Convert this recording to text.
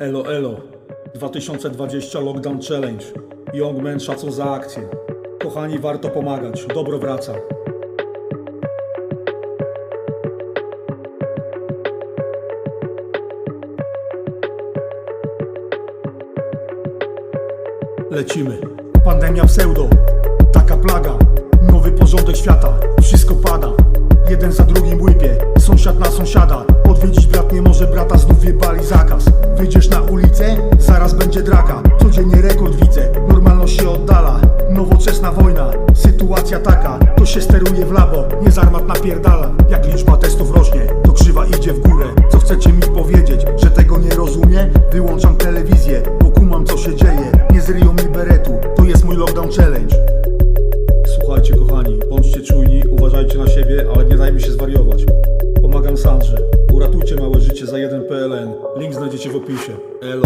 Elo Elo. 2020 Lockdown Challenge. Young Men szacą za akcję. Kochani warto pomagać, dobro wraca. Lecimy. Pandemia pseudo. Taka plaga. Nowy porządek świata. Wszystko pada. Jeden za drugim łypie. Sąsiad na sąsiada. Odwiedzić brat nie może brata Znów wjebali zakaz Wyjdziesz na ulicę Zaraz będzie draka Codziennie rekord widzę Normalność się oddala Nowoczesna wojna Sytuacja taka To się steruje w labo Nie z armat napierdala Jak liczba testów rośnie To krzywa idzie w górę Co chcecie mi powiedzieć? Że tego nie rozumie? Wyłączam telewizję Bo kumam co się dzieje Nie zryją mi beretu To jest mój lockdown challenge Słuchajcie kochani, bądźcie czujni, uważajcie na siebie, ale nie dajmy się zwariować. Link znajdziecie w opisie. Elo.